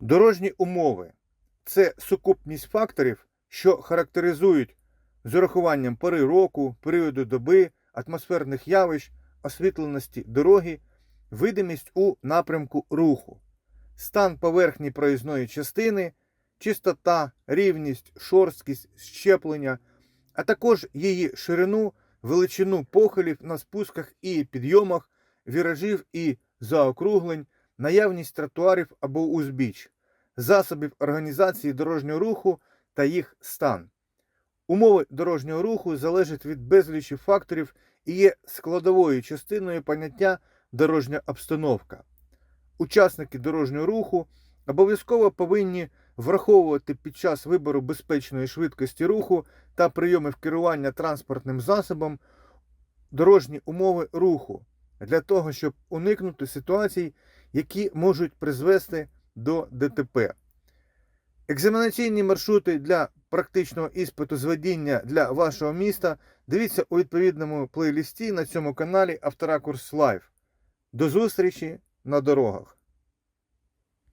Дорожні умови. Це сукупність факторів, що характеризують з урахуванням пори року, періоду доби, атмосферних явищ, освітленості дороги, видимість у напрямку руху, стан поверхні проїзної частини, чистота, рівність, шорсткість, щеплення, а також її ширину, величину похилів на спусках і підйомах, віражів і заокруглень, наявність тротуарів або узбіч, засобів організації дорожнього руху та їх стан. Умови дорожнього руху залежать від безлічі факторів і є складовою частиною поняття дорожня обстановка. Учасники дорожнього руху обов'язково повинні враховувати під час вибору безпечної швидкості руху та прийомів керування транспортним засобом дорожні умови руху для того, щоб уникнути ситуацій, які можуть призвести до ДТП. Екзаменаційні маршрути для практичного іспиту з водіння для вашого міста дивіться у відповідному плейлісті на цьому каналі Авторакурс Лайв. До зустрічі на дорогах!